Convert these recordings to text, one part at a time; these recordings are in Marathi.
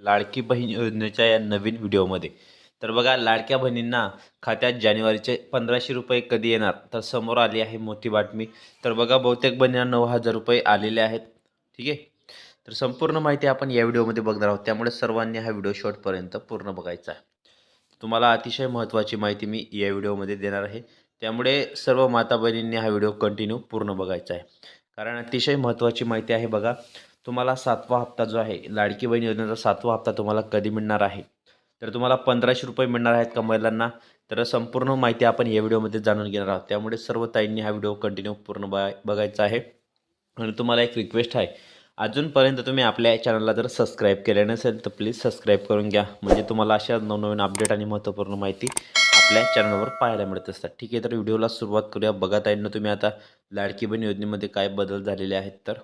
लाडकी बहीण योजनेच्या या नवीन व्हिडिओमध्ये. तर बघा लाडक्या बहिणींना खात्यात जानेवारीचे पंधराशे रुपये कधी येणार? तर समोर आली आहे मोठी बातमी. तर बघा बहुतेक बहिणींना नऊ हजार रुपये आलेले आहेत. ठीक आहे? तर संपूर्ण माहिती आपण या व्हिडिओमध्ये बघणार आहोत. त्यामुळे सर्वांनी हा व्हिडिओ शॉर्टपर्यंत पूर्ण बघायचा आहे. तुम्हाला अतिशय महत्त्वाची माहिती मी या व्हिडिओमध्ये देणार आहे. त्यामुळे सर्व माता बहिणींनी हा व्हिडिओ कंटिन्यू पूर्ण बघायचा आहे. कारण अतिशय महत्त्वाची माहिती आहे बघा. तुम्हाला सातवा हप्ता जो आहे लाडकी बहीण योजनेचा सातवा हप्ता तुम्हाला कधी मिळणार आहे? तर तुम्हाला पंधराशे रुपये मिळणार आहेत का महिलांना तर संपूर्ण माहिती आपण या व्हिडिओमध्ये जाणून घेणार आहोत. त्यामुळे सर्व ताईंनी हा व्हिडिओ कंटिन्यू पूर्ण बाय बघायचा आहे. आणि तुम्हाला एक रिक्वेस्ट आहे. अजूनपर्यंत तुम्ही आपल्या चॅनलला जर सबस्क्राईब केले नसेल तर प्लीज सबस्क्राईब करून घ्या. म्हणजे तुम्हाला अशा नवनवीन अपडेट आणि महत्त्वपूर्ण माहिती आपल्या चॅनलवर पाहायला मिळत असतात. ठीक आहे तर व्हिडिओला सुरुवात करूया. बघा ताईंना तुम्ही आता लाडकी बहीण योजनेमध्ये काय बदल झालेले आहेत तर.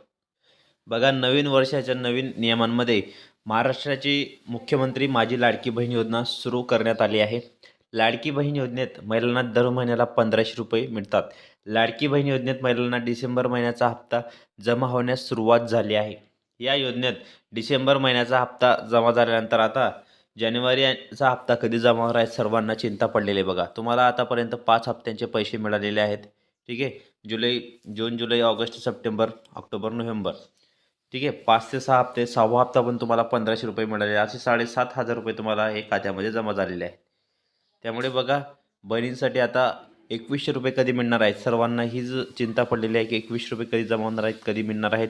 बघा नवीन वर्षाच्या नवीन नियमांमध्ये महाराष्ट्राची मुख्यमंत्री माझी लाडकी बहीण योजना सुरू करण्यात आली आहे. लाडकी बहीण योजनेत महिलांना दर महिन्याला पंधराशे रुपये मिळतात. लाडकी बहीण योजनेत महिलांना डिसेंबर महिन्याचा हप्ता जमा होण्यास सुरुवात झाली आहे. या योजनेत डिसेंबर महिन्याचा हप्ता जमा झाल्यानंतर आता जानेवारीचा हप्ता कधी जमा होणार आहे सर्वांना चिंता पडलेली आहे बघा. तुम्हाला आतापर्यंत पाच हप्त्यांचे पैसे मिळालेले आहेत. ठीक आहे? जुलै जून जुलै ऑगस्ट सप्टेंबर ऑक्टोबर नोव्हेंबर. ठीक आहे पाच ते सहा हप्ते सहावा हप्ता पण तुम्हाला पंधराशे रुपये मिळाले. असे साडेसात हजार रुपये तुम्हाला हे खात्यामध्ये जमा झालेले आहेत. त्यामुळे बघा बहिणींसाठी आता एकवीसशे रुपये कधी मिळणार आहेत? सर्वांना हीच चिंता पडलेली आहे की एकवीसशे रुपये कधी जमा होणार आहेत कधी मिळणार आहेत?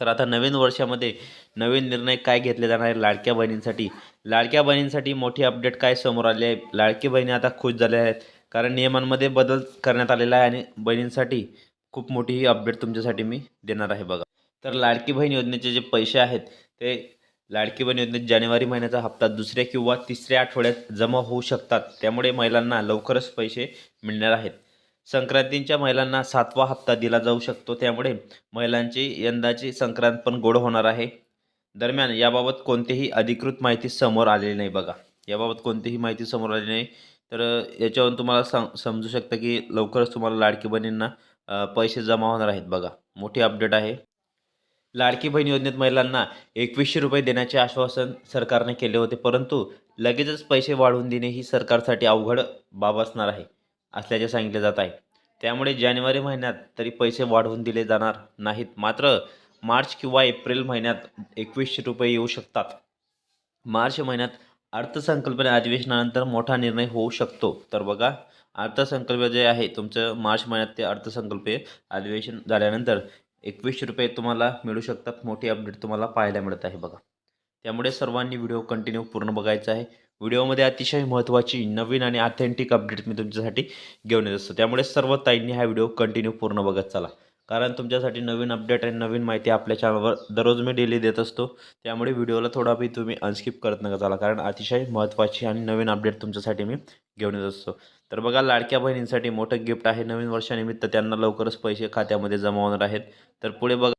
तर आता नवीन वर्षामध्ये नवीन निर्णय काय घेतले जाणार आहे लाडक्या बहिणींसाठी? लाडक्या बहिणींसाठी मोठी अपडेट काय समोर आली आहे? लाडकी बहिणी आता खुश झाल्या आहेत कारण नियमांमध्ये बदल करण्यात आलेला आहे आणि बहिणींसाठी खूप मोठी ही अपडेट तुमच्यासाठी मी देणार आहे बघा. तर लाडकी बहीण योजनेचे जे पैसे आहेत ते लाडकी बहीण योजनेत जानेवारी महिन्याचा हप्ता दुसऱ्या किंवा तिसऱ्या आठवड्यात जमा होऊ शकतात. त्यामुळे महिलांना लवकरच पैसे मिळणार आहेत. संक्रांतींच्या महिलांना सातवा हप्ता दिला जाऊ शकतो. त्यामुळे महिलांची यंदाची संक्रांत पण गोड होणार आहे. दरम्यान याबाबत कोणतीही अधिकृत माहिती समोर आलेली नाही बघा. याबाबत कोणतीही माहिती समोर आली नाही. तर याच्यावरून तुम्हाला सम समजू शकतं की लवकरच तुम्हाला लाडकी बहिणींना पैसे जमा होणार आहेत बघा. मोठी अपडेट आहे. लाडकी बहीण योजनेत महिलांना एकवीसशे रुपये देण्याचे आश्वासन सरकारने केले होते परंतु लगेचच पैसे वाढवून देणे ही सरकारसाठी अवघड बाब असणार आहे असल्याचे सांगितले जात आहे. त्यामुळे जानेवारी महिन्यात तरी पैसे वाढवून दिले जाणार नाहीत मात्र मार्च किंवा एप्रिल महिन्यात एकवीसशे रुपये येऊ शकतात. मार्च महिन्यात अर्थसंकल्पने अधिवेशनानंतर मोठा निर्णय होऊ शकतो. तर बघा अर्थसंकल्प जे आहे तुमचं मार्च महिन्यात ते अर्थसंकल्पीय अधिवेशन झाल्यानंतर एकवीसशे रुपये तुम्हाला मिळू शकतात. मोठी अपडेट तुम्हाला पाहायला मिळत आहे बघा. त्यामुळे सर्वांनी व्हिडिओ कंटिन्यू पूर्ण बघायचा आहे. व्हिडिओमध्ये अतिशय महत्त्वाची नवीन आणि ऑथेंटिक अपडेट मी तुमच्यासाठी घेऊन येत असतो. त्यामुळे सर्व ताईंनी हा व्हिडिओ कंटिन्यू पूर्ण बघत चला. कारण तुमच्यासाठी नवीन अपडेट आणि नवीन माहिती आपल्या चॅनलवर दररोज मी डेली देत असतो. त्यामुळे व्हिडिओला थोडा बी तुम्ही अनस्किप करत नका चला. कारण अतिशय महत्त्वाची आणि नवीन अपडेट तुमच्यासाठी मी घेऊन येत असतो. तर बघा लाडक्या बहिणींसाठी मोठं गिफ्ट आहे. नवीन वर्षानिमित्त त्यांना लवकरच पैसे खात्यामध्ये जमा होणार आहेत. तर पुढे बघा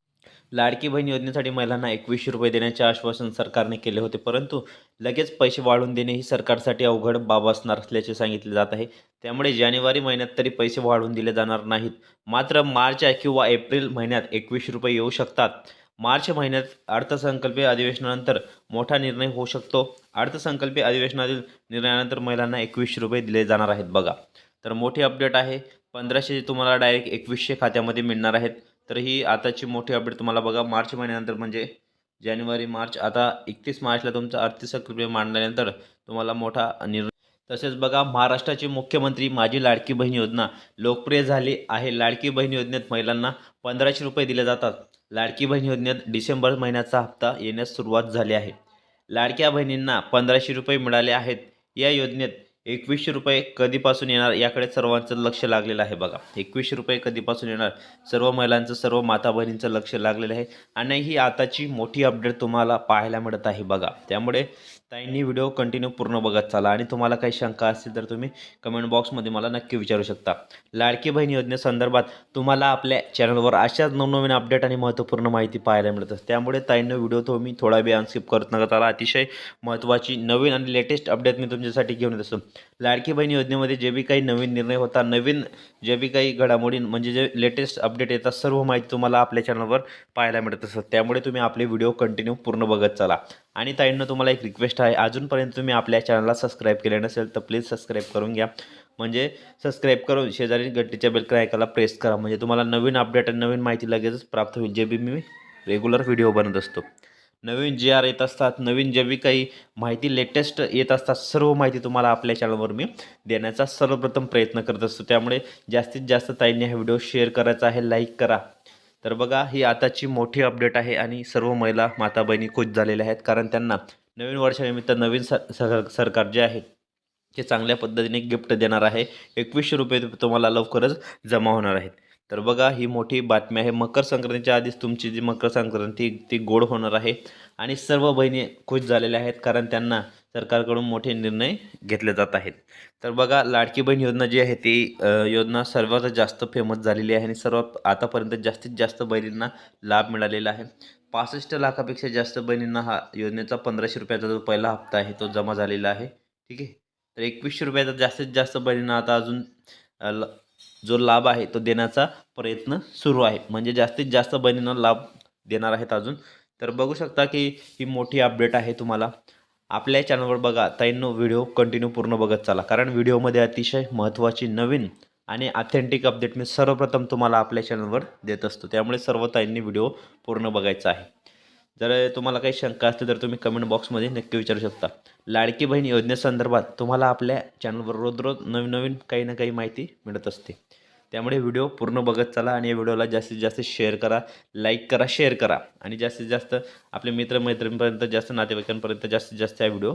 लाडकी बहीण योजनेसाठी महिलांना एकवीसशे रुपये देण्याचे आश्वासन सरकारने केले होते. परंतु लगेच पैसे वाढवून देणे ही सरकारसाठी अवघड बाब असणार असल्याचे सांगितले जात आहे. त्यामुळे जानेवारी महिन्यात तरी पैसे वाढवून दिले जाणार नाहीत. मात्र मार्च किंवा एप्रिल महिन्यात एकवीसशे रुपये येऊ शकतात. मार्च महिन्यात अर्थसंकल्पीय अधिवेशनानंतर मोठा निर्णय होऊ शकतो. अर्थसंकल्पीय अधिवेशनातील निर्णयानंतर महिलांना एकवीसशे रुपये दिले जाणार आहेत. बघा. तर मोठी अपडेट आहे. पंधराशे तुम्हाला डायरेक्ट एकवीसशे खात्यामध्ये मिळणार आहेत. तर ही आताची मोठी अपडेट तुम्हाला बघा. मार्च महिन्यानंतर म्हणजे जानेवारी मार्च. आता एकतीस मार्चला तुमचा अर्थसंकल्पीय मांडल्यानंतर तुम्हाला मोठा निर्णय तसेच बघा महाराष्ट्राचे मुख्यमंत्री माझी लाडकी बहीण योजना. लोकप्रिय झाली आहे. लाडकी बहीण योजनेत महिलांना पंधराशे रुपये दिले जातात. लाडकी बहीण योजनेत डिसेंबर महिन्याचा हप्ता येण्यास सुरुवात झाली आहे. लाडक्या बहिणींना पंधराशे रुपये मिळाले आहेत. या योजनेत एकवीसशे रुपये कधीपासून येणार याकडे सर्वांचं लक्ष लागलेलं आहे बघा. एकवीसशे रुपये कधीपासून येणार सर्व महिलांचं सर्व माता बहिणींचं लक्ष लागलेलं आहे. आणि ही आताची मोठी अपडेट तुम्हाला पाहायला मिळत आहे बघा. त्यामुळे ताईंनी व्हिडिओ कंटिन्यू पूर्ण बघत चाला. आणि तुम्हाला काही शंका असतील तर तुम्ही कमेंट बॉक्समध्ये मला नक्की विचारू शकता. लाडकी बहीण योजनेसंदर्भात तुम्हाला आपल्या चॅनलवर अशाच नवनवीन अपडेट आणि महत्त्वपूर्ण माहिती पाहायला मिळत असते. त्यामुळे ताईंनो व्हिडिओ तुम्ही थोडा बी अनस्किप करत नका त्याला अतिशय महत्त्वाची नवीन आणि लेटेस्ट अपडेट मी तुमच्यासाठी घेऊन येत असतो. लाडकी बहीण योजनेमध्ये जे बी काही नवीन निर्णय होता नवीन जे बी काही घडामोडी म्हणजे जे लेटेस्ट अपडेट येतात सर्व माहिती तुम्हाला आपल्या चॅनलवर पाहायला मिळत असतात त्यामुळे तुम्ही आपले व्हिडिओ कंटिन्यू पूर्ण बघत चला. आणि ताईंना तुम्हाला एक रिक्वेस्ट आहे. अजूनपर्यंत तुम्ही आपल्या चॅनलला सबस्क्राईब केले नसेल तर प्लीज सबस्क्राईब करून घ्या. म्हणजे सबस्क्राईब करून शेजारी गट्टीच्या बेल क्रायकाला प्रेस करा. म्हणजे तुम्हाला नवीन अपडेट आणि नवीन माहिती लगेचच प्राप्त होईल जे बी मी रेग्युलर व्हिडिओ बनत असतो. नवीन जे आर येत असतात नवीन जे बी काही माहिती लेटेस्ट येत असतात सर्व माहिती तुम्हाला आपल्या चॅनलवर मी देण्याचा सर्वप्रथम प्रयत्न करत असतो. त्यामुळे जास्तीत जास्त ताईंनी हा व्हिडिओ शेअर करायचा आहे लाईक करा. तर बघा ही आताची मोठी अपडेट आहे आणि सर्व महिला माता बहिणी खुश झालेल्या आहेत. कारण त्यांना नवीन वर्षानिमित्त नवीन स सर सरकार जे आहे ते चांगल्या पद्धतीने गिफ्ट देणार आहे. एकवीसशे रुपये तुम्हाला लवकरच जमा होणार आहेत. तर बघा ही मोठी बातमी आहे. मकर संक्रांतीच्या आधीच तुमची जी मकर संक्रांती ती गोड होणार आहे. आणि सर्व बहिणी खुश झालेल्या आहेत कारण त्यांना सरकारकडून मोठे निर्णय घेतले जात आहेत. तर बघा लाडकी बहीण योजना जी आहे ती योजना सर्वात जास्त फेमस झालेली आहे आणि सर्वात आतापर्यंत जास्तीत जास्त बहिणींना लाभ मिळालेला आहे. पासष्ट लाखापेक्षा जास्त बहिणींना हा योजनेचा पंधराशे रुपयाचा जो पहिला हप्ता आहे तो जमा झालेला आहे. ठीक आहे? तर एकवीसशे रुपयाचा जास्तीत जास्त बहिणींना आता अजून ल- जो लाभ आहे तो देण्याचा प्रयत्न सुरू आहे. म्हणजे जास्तीत जास्त बहिणींना लाभ देणार आहेत अजून. तर बघू शकता की ही मोठी अपडेट आहे तुम्हाला. आपल्या चॅनलवर बघा ताईंनो व्हिडिओ कंटिन्यू पूर्ण बघत चाला. कारण व्हिडिओमध्ये अतिशय महत्त्वाची नवीन आणि ऑथेंटिक अपडेट मी सर्वप्रथम तुम्हाला आपल्या चॅनलवर देत असतो. त्यामुळे सर्व ताईंनी व्हिडिओ पूर्ण बघायचा आहे. जर तुम्हाला काही शंका असतील तर तुम्ही कमेंट बॉक्समध्ये नक्की विचारू शकता. लाडकी बहीण योजनेसंदर्भात तुम्हाला आपल्या चॅनलवर रोज रोज नवीन नवीन काही ना काही माहिती मिळत असते. त्यामुळे व्हिडिओ पूर्ण बघत चला आणि या व्हिडिओला जास्तीत जास्त शेअर करा लाईक करा शेअर करा. आणि जास्तीत जास्त आपल्या मित्रमैत्रिणींपर्यंत जास्त नातेवाईकांपर्यंत जास्तीत जास्त हा व्हिडिओ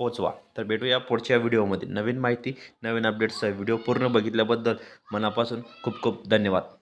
पोचवा तर भेटूया पुढच्या व्हिडिओमध्ये नवीन माहिती नवीन अपडेट्सचा व्हिडिओ पूर्ण बघितल्याबद्दल मनापासून खूप खूप धन्यवाद.